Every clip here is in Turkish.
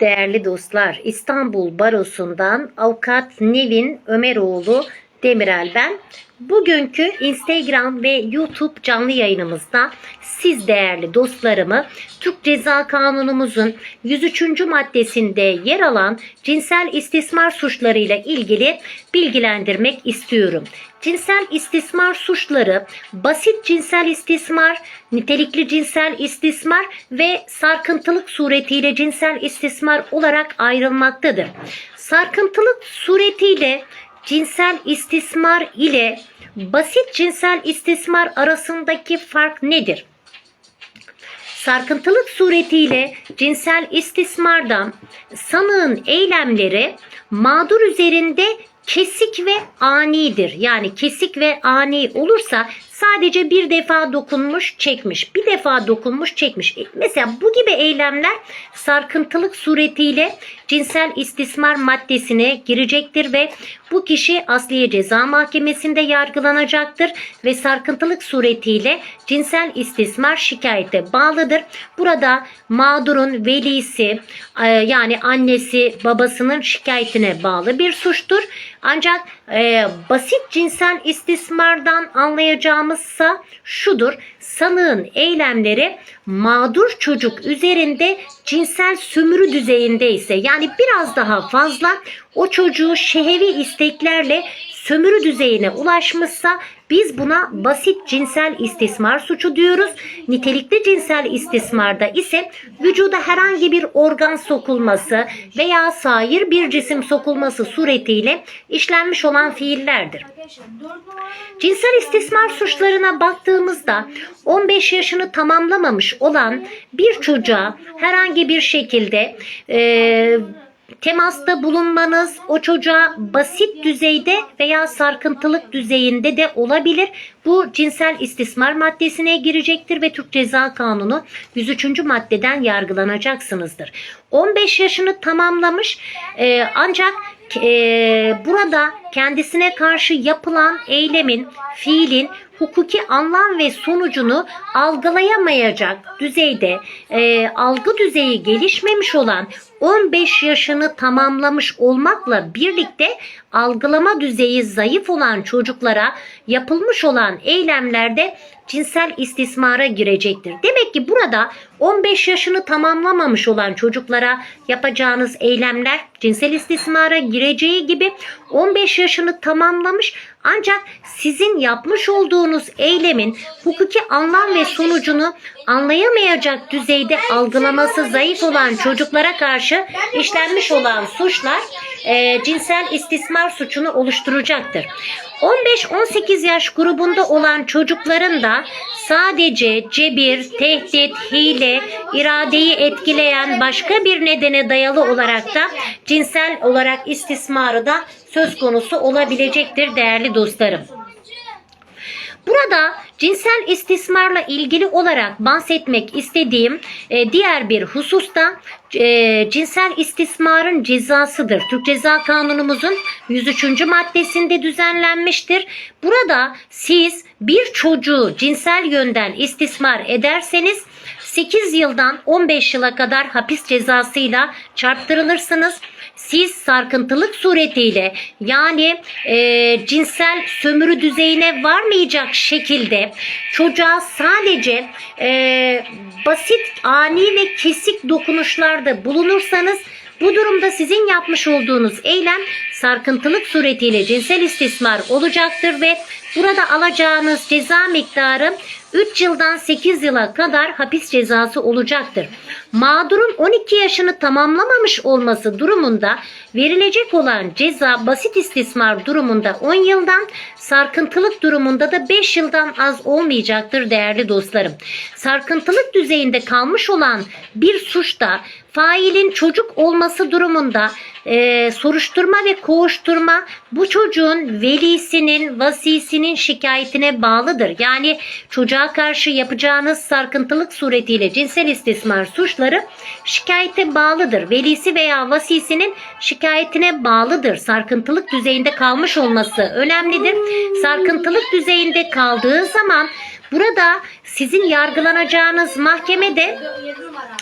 Değerli dostlar, İstanbul Barosu'ndan Avukat Nevin Ömeroğlu Demirel ben. Bugünkü Instagram ve YouTube canlı yayınımızda siz değerli dostlarımı Türk Ceza Kanunumuzun 103. maddesinde yer alan cinsel istismar suçlarıyla ilgili bilgilendirmek istiyorum. Cinsel istismar suçları basit cinsel istismar, nitelikli cinsel istismar ve sarkıntılık suretiyle cinsel istismar olarak ayrılmaktadır. Sarkıntılık suretiyle cinsel istismar ile basit cinsel istismar arasındaki fark nedir? Sarkıntılık suretiyle cinsel istismardan sanığın eylemleri mağdur üzerinde kesik ve anidir. Yani kesik ve ani olursa sadece bir defa dokunmuş çekmiş. Bir defa dokunmuş çekmiş. E, Mesela bu gibi eylemler sarkıntılık suretiyle cinsel istismar maddesine girecektir ve bu kişi Asliye Ceza Mahkemesi'nde yargılanacaktır ve sarkıntılık suretiyle cinsel istismar şikayete bağlıdır. Burada mağdurun velisi e, yani annesi babasının şikayetine bağlı bir suçtur. Ancak e, basit cinsel istismardan anlayacağımızsa şudur. Sanığın eylemleri mağdur çocuk üzerinde cinsel sömürü düzeyinde ise yani biraz daha fazla o çocuğu şehevi isteklerle sömürü düzeyine ulaşmışsa biz buna basit cinsel istismar suçu diyoruz. Nitelikli cinsel istismarda ise vücuda herhangi bir organ sokulması veya sair bir cisim sokulması suretiyle işlenmiş olan fiillerdir. Cinsel istismar suçlarına baktığımızda 15 yaşını tamamlamamış olan bir çocuğa herhangi bir şekilde e, temasta bulunmanız o çocuğa basit düzeyde veya sarkıntılık düzeyinde de olabilir. Bu cinsel istismar maddesine girecektir ve Türk Ceza Kanunu 103. maddeden yargılanacaksınızdır. 15 yaşını tamamlamış e, ancak e, burada kendisine karşı yapılan eylemin, fiilin hukuki anlam ve sonucunu algılayamayacak düzeyde e, algı düzeyi gelişmemiş olan 15 yaşını tamamlamış olmakla birlikte algılama düzeyi zayıf olan çocuklara yapılmış olan eylemlerde cinsel istismara girecektir. Demek ki burada 15 yaşını tamamlamamış olan çocuklara yapacağınız eylemler cinsel istismara gireceği gibi 15 yaşını tamamlamış ancak sizin yapmış olduğunuz eylemin hukuki anlam ve sonucunu anlayamayacak düzeyde algılaması zayıf olan çocuklara karşı işlenmiş olan suçlar e, cinsel istismar suçunu oluşturacaktır. 15-18 yaş grubunda olan çocukların da sadece cebir, tehdit, hile, iradeyi etkileyen başka bir nedene dayalı olarak da cinsel olarak istismarı da söz konusu olabilecektir değerli dostlarım. Burada cinsel istismarla ilgili olarak bahsetmek istediğim e, diğer bir husus da e, cinsel istismarın cezasıdır. Türk Ceza Kanunumuzun 103. maddesinde düzenlenmiştir. Burada siz bir çocuğu cinsel yönden istismar ederseniz 8 yıldan 15 yıla kadar hapis cezasıyla çarptırılırsınız. Siz sarkıntılık suretiyle yani e, cinsel sömürü düzeyine varmayacak şekilde çocuğa sadece e, basit, ani ve kesik dokunuşlarda bulunursanız bu durumda sizin yapmış olduğunuz eylem sarkıntılık suretiyle cinsel istismar olacaktır ve burada alacağınız ceza miktarı 3 yıldan 8 yıla kadar hapis cezası olacaktır. Mağdurun 12 yaşını tamamlamamış olması durumunda verilecek olan ceza basit istismar durumunda 10 yıldan, sarkıntılık durumunda da 5 yıldan az olmayacaktır değerli dostlarım. Sarkıntılık düzeyinde kalmış olan bir suçta failin çocuk olması durumunda e, soruşturma ve kovuşturma bu çocuğun velisinin, vasisinin şikayetine bağlıdır. Yani çocuğa karşı yapacağınız sarkıntılık suretiyle cinsel istismar suçları şikayete bağlıdır. Velisi veya vasisinin şikayetine bağlıdır. Sarkıntılık düzeyinde kalmış olması önemlidir. Sarkıntılık düzeyinde kaldığı zaman Burada sizin yargılanacağınız mahkemede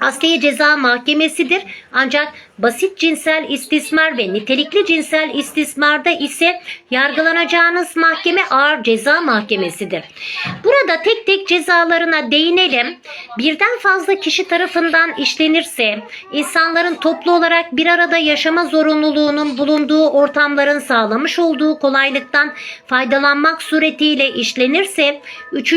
Asliye Ceza Mahkemesi'dir. Ancak basit cinsel istismar ve nitelikli cinsel istismarda ise yargılanacağınız mahkeme ağır ceza mahkemesidir. Burada tek tek cezalarına değinelim. Birden fazla kişi tarafından işlenirse, insanların toplu olarak bir arada yaşama zorunluluğunun bulunduğu ortamların sağlamış olduğu kolaylıktan faydalanmak suretiyle işlenirse,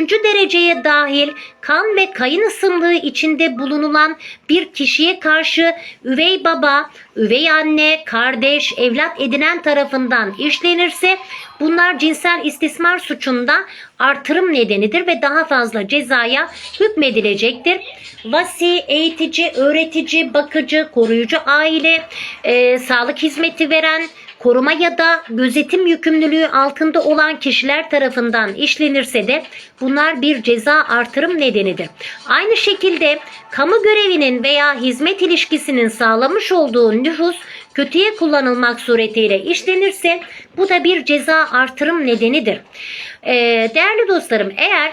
üçüncü dereceye dahil kan ve kayın ısımlığı içinde bulunulan bir kişiye karşı üvey baba, üvey anne, kardeş, evlat edinen tarafından işlenirse bunlar cinsel istismar suçunda artırım nedenidir ve daha fazla cezaya hükmedilecektir. Vasi, eğitici, öğretici, bakıcı, koruyucu aile, e, sağlık hizmeti veren, koruma ya da gözetim yükümlülüğü altında olan kişiler tarafından işlenirse de bunlar bir ceza artırım nedenidir. Aynı şekilde kamu görevinin veya hizmet ilişkisinin sağlamış olduğu nüfus kötüye kullanılmak suretiyle işlenirse bu da bir ceza artırım nedenidir. Ee, değerli dostlarım eğer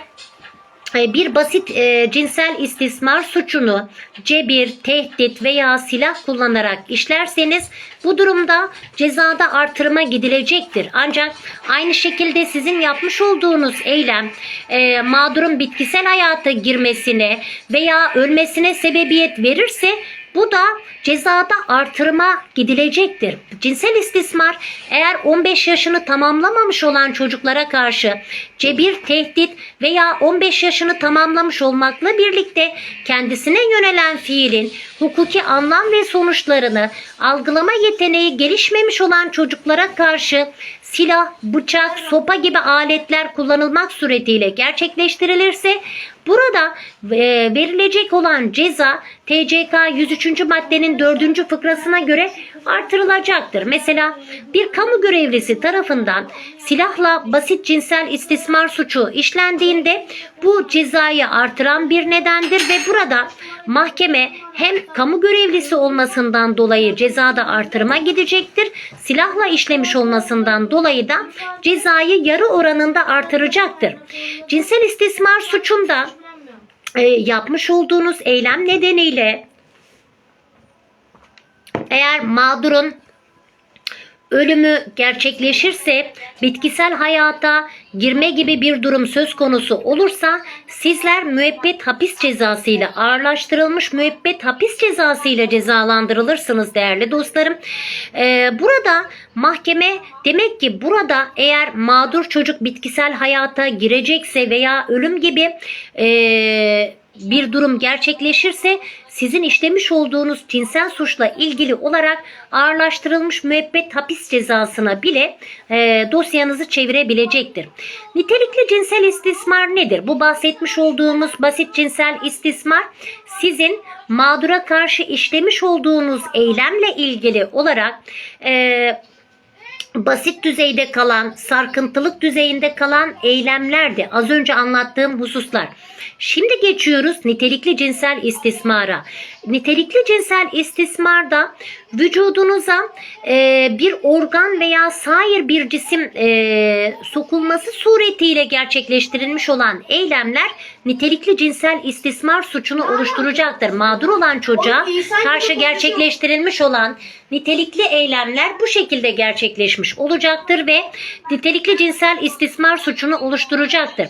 bir basit e, cinsel istismar suçunu cebir, tehdit veya silah kullanarak işlerseniz bu durumda cezada artırıma gidilecektir. Ancak aynı şekilde sizin yapmış olduğunuz eylem e, mağdurun bitkisel hayata girmesine veya ölmesine sebebiyet verirse bu da cezada artırıma gidilecektir. Cinsel istismar eğer 15 yaşını tamamlamamış olan çocuklara karşı cebir, tehdit veya 15 yaşını tamamlamış olmakla birlikte kendisine yönelen fiilin hukuki anlam ve sonuçlarını algılama yeteneği gelişmemiş olan çocuklara karşı silah, bıçak, sopa gibi aletler kullanılmak suretiyle gerçekleştirilirse burada e, verilecek olan ceza TCK 103. maddenin 4. fıkrasına göre artırılacaktır. Mesela bir kamu görevlisi tarafından silahla basit cinsel istismar suçu işlendiğinde bu cezayı artıran bir nedendir ve burada mahkeme hem kamu görevlisi olmasından dolayı cezada artırıma gidecektir. Silahla işlemiş olmasından dolayı da cezayı yarı oranında artıracaktır. Cinsel istismar suçunda e, yapmış olduğunuz eylem nedeniyle eğer mağdurun ölümü gerçekleşirse bitkisel hayata girme gibi bir durum söz konusu olursa sizler müebbet hapis cezası ile ağırlaştırılmış müebbet hapis cezası ile cezalandırılırsınız değerli dostlarım. Ee, burada mahkeme demek ki burada eğer mağdur çocuk bitkisel hayata girecekse veya ölüm gibi eee bir durum gerçekleşirse sizin işlemiş olduğunuz cinsel suçla ilgili olarak ağırlaştırılmış müebbet hapis cezasına bile e, dosyanızı çevirebilecektir. Nitelikli cinsel istismar nedir? Bu bahsetmiş olduğumuz basit cinsel istismar sizin mağdura karşı işlemiş olduğunuz eylemle ilgili olarak e, basit düzeyde kalan, sarkıntılık düzeyinde kalan eylemlerdi. Az önce anlattığım hususlar. Şimdi geçiyoruz nitelikli cinsel istismara. Nitelikli cinsel istismarda vücudunuza e, bir organ veya sair bir cisim e, sokulması suretiyle gerçekleştirilmiş olan eylemler nitelikli cinsel istismar suçunu oluşturacaktır. Mağdur olan çocuğa karşı gerçekleştirilmiş olan nitelikli eylemler bu şekilde gerçekleşmiş olacaktır ve nitelikli cinsel istismar suçunu oluşturacaktır.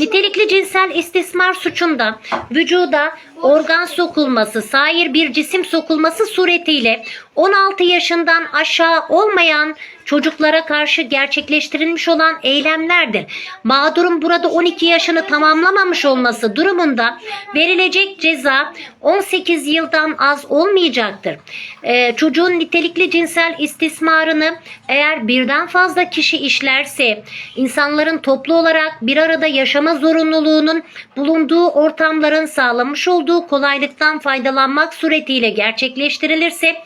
Nitelikli cinsel istismar suçunda vücuda organ sokulması, sair bir cisim sokulması suretiyle 16 yaşından aşağı olmayan çocuklara karşı gerçekleştirilmiş olan eylemlerdir. Mağdurun burada 12 yaşını tamamlamamış olması durumunda verilecek ceza 18 yıldan az olmayacaktır. Ee, çocuğun nitelikli cinsel istismarını eğer birden fazla kişi işlerse insanların toplu olarak bir arada yaşama zorunluluğunun bulunduğu ortamların sağlamış olduğu kolaylıktan faydalanmak suretiyle gerçekleştirilirse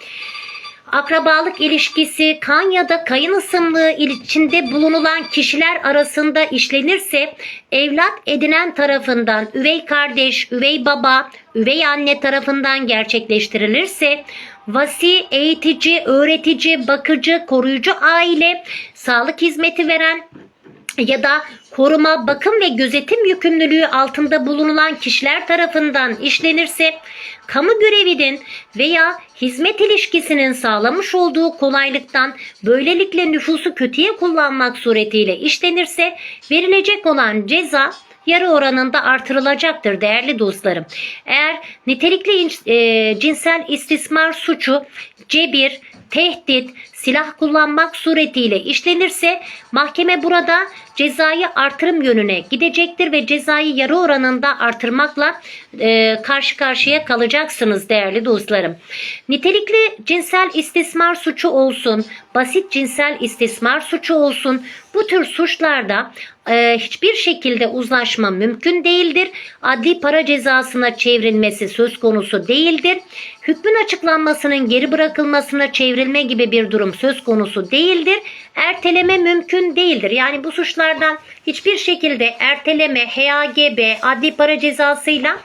akrabalık ilişkisi kan ya da kayın ısımlığı içinde bulunulan kişiler arasında işlenirse evlat edinen tarafından üvey kardeş, üvey baba, üvey anne tarafından gerçekleştirilirse vasi, eğitici, öğretici, bakıcı, koruyucu aile, sağlık hizmeti veren ya da koruma, bakım ve gözetim yükümlülüğü altında bulunulan kişiler tarafından işlenirse, kamu görevinin veya hizmet ilişkisinin sağlamış olduğu kolaylıktan böylelikle nüfusu kötüye kullanmak suretiyle işlenirse verilecek olan ceza yarı oranında artırılacaktır değerli dostlarım. Eğer nitelikli e, cinsel istismar suçu, cebir, tehdit, silah kullanmak suretiyle işlenirse mahkeme burada cezayı artırım yönüne gidecektir ve cezayı yarı oranında artırmakla e, karşı karşıya kalacaksınız değerli dostlarım. Nitelikli cinsel istismar suçu olsun, basit cinsel istismar suçu olsun bu tür suçlarda e, hiçbir şekilde uzlaşma mümkün değildir. Adli para cezasına çevrilmesi söz konusu değildir. Hükmün açıklanmasının geri bırakılmasına çevrilme gibi bir durum söz konusu değildir. Erteleme mümkün değildir. Yani bu suçlardan hiçbir şekilde erteleme, HAGB, adli para cezasıyla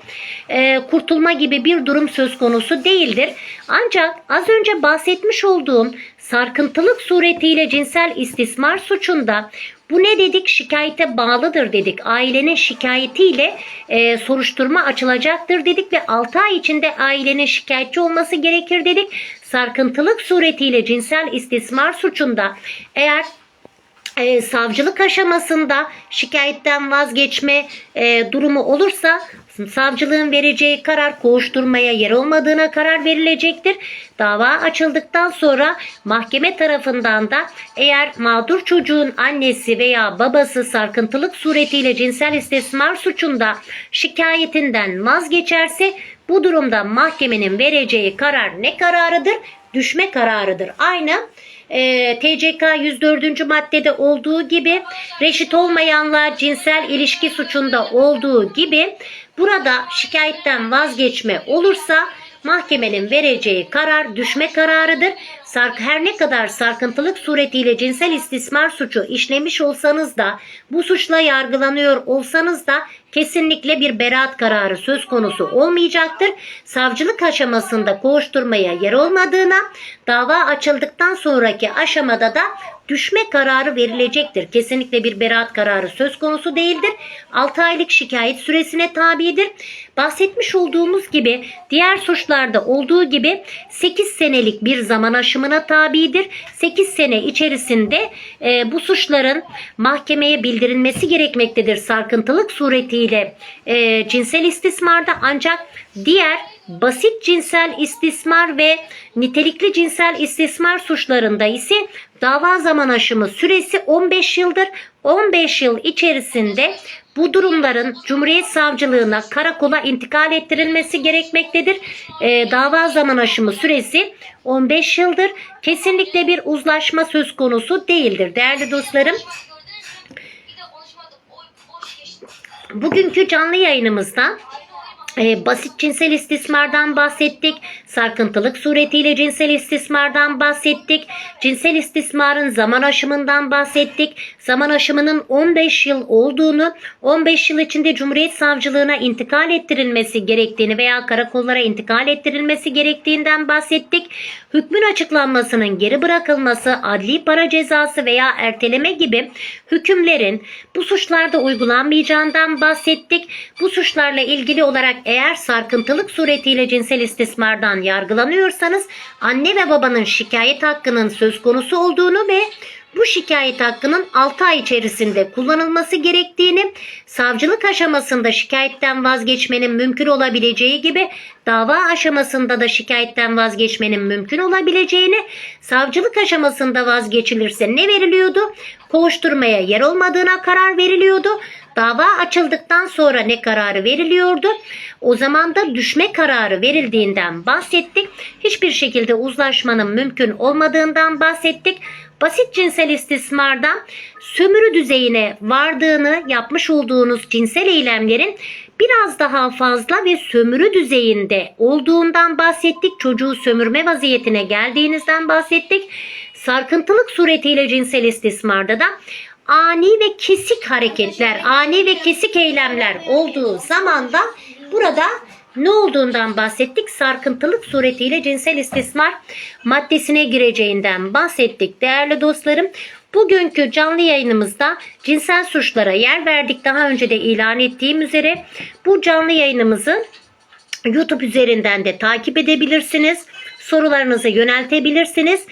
e, kurtulma gibi bir durum söz konusu değildir. Ancak az önce bahsetmiş olduğum sarkıntılık suretiyle cinsel istismar suçunda bu ne dedik? Şikayete bağlıdır dedik. Ailenin şikayetiyle e, soruşturma açılacaktır dedik ve 6 ay içinde ailenin şikayetçi olması gerekir dedik. Sarkıntılık suretiyle cinsel istismar suçunda. Eğer e, savcılık aşamasında şikayetten vazgeçme e, durumu olursa savcılığın vereceği karar kovuşturmaya yer olmadığına karar verilecektir. Dava açıldıktan sonra mahkeme tarafından da eğer mağdur çocuğun annesi veya babası sarkıntılık suretiyle cinsel istismar suçunda şikayetinden vazgeçerse bu durumda mahkemenin vereceği karar ne kararıdır? Düşme kararıdır. Aynı e, TCK 104. maddede olduğu gibi reşit olmayanla cinsel ilişki suçunda olduğu gibi burada şikayetten vazgeçme olursa mahkemenin vereceği karar düşme kararıdır. Sark her ne kadar sarkıntılık suretiyle cinsel istismar suçu işlemiş olsanız da bu suçla yargılanıyor olsanız da kesinlikle bir beraat kararı söz konusu olmayacaktır. Savcılık aşamasında kovuşturmaya yer olmadığına dava açıldıktan sonraki aşamada da düşme kararı verilecektir. Kesinlikle bir beraat kararı söz konusu değildir. 6 aylık şikayet süresine tabidir. Bahsetmiş olduğumuz gibi diğer suçlarda olduğu gibi 8 senelik bir zaman aşımına tabidir. 8 sene içerisinde e, bu suçların mahkemeye bildirilmesi gerekmektedir. Sarkıntılık suretiyle e, cinsel istismarda ancak diğer basit cinsel istismar ve nitelikli cinsel istismar suçlarında ise dava zaman aşımı süresi 15 yıldır. 15 yıl içerisinde bu durumların Cumhuriyet Savcılığına karakola intikal ettirilmesi gerekmektedir. Ee, dava zaman aşımı süresi 15 yıldır. Kesinlikle bir uzlaşma söz konusu değildir değerli dostlarım. Bugünkü canlı yayınımızda e, basit cinsel istismardan bahsettik. Sarkıntılık suretiyle cinsel istismardan bahsettik. Cinsel istismarın zaman aşımından bahsettik. Zaman aşımının 15 yıl olduğunu, 15 yıl içinde Cumhuriyet Savcılığına intikal ettirilmesi gerektiğini veya karakollara intikal ettirilmesi gerektiğinden bahsettik. Hükmün açıklanmasının geri bırakılması, adli para cezası veya erteleme gibi hükümlerin bu suçlarda uygulanmayacağından bahsettik. Bu suçlarla ilgili olarak eğer sarkıntılık suretiyle cinsel istismardan yargılanıyorsanız anne ve babanın şikayet hakkının söz konusu olduğunu ve bu şikayet hakkının 6 ay içerisinde kullanılması gerektiğini, savcılık aşamasında şikayetten vazgeçmenin mümkün olabileceği gibi dava aşamasında da şikayetten vazgeçmenin mümkün olabileceğini, savcılık aşamasında vazgeçilirse ne veriliyordu? Kovuşturmaya yer olmadığına karar veriliyordu. Dava açıldıktan sonra ne kararı veriliyordu? O zaman da düşme kararı verildiğinden bahsettik. Hiçbir şekilde uzlaşmanın mümkün olmadığından bahsettik. Basit cinsel istismarda sömürü düzeyine vardığını yapmış olduğunuz cinsel eylemlerin biraz daha fazla ve sömürü düzeyinde olduğundan bahsettik. Çocuğu sömürme vaziyetine geldiğinizden bahsettik. Sarkıntılık suretiyle cinsel istismarda da ani ve kesik hareketler, ani ve kesik eylemler olduğu zaman da burada ne olduğundan bahsettik? Sarkıntılık suretiyle cinsel istismar maddesine gireceğinden bahsettik değerli dostlarım. Bugünkü canlı yayınımızda cinsel suçlara yer verdik. Daha önce de ilan ettiğim üzere bu canlı yayınımızı YouTube üzerinden de takip edebilirsiniz. Sorularınızı yöneltebilirsiniz.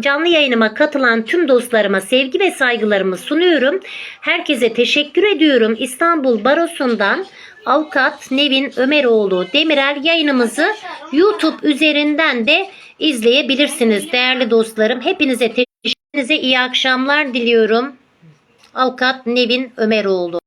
Canlı yayınıma katılan tüm dostlarıma sevgi ve saygılarımı sunuyorum. Herkese teşekkür ediyorum. İstanbul Barosu'ndan Avukat Nevin Ömeroğlu Demirel yayınımızı YouTube üzerinden de izleyebilirsiniz değerli dostlarım. Hepinize teşekkür Hepinize iyi akşamlar diliyorum. Avukat Nevin Ömeroğlu.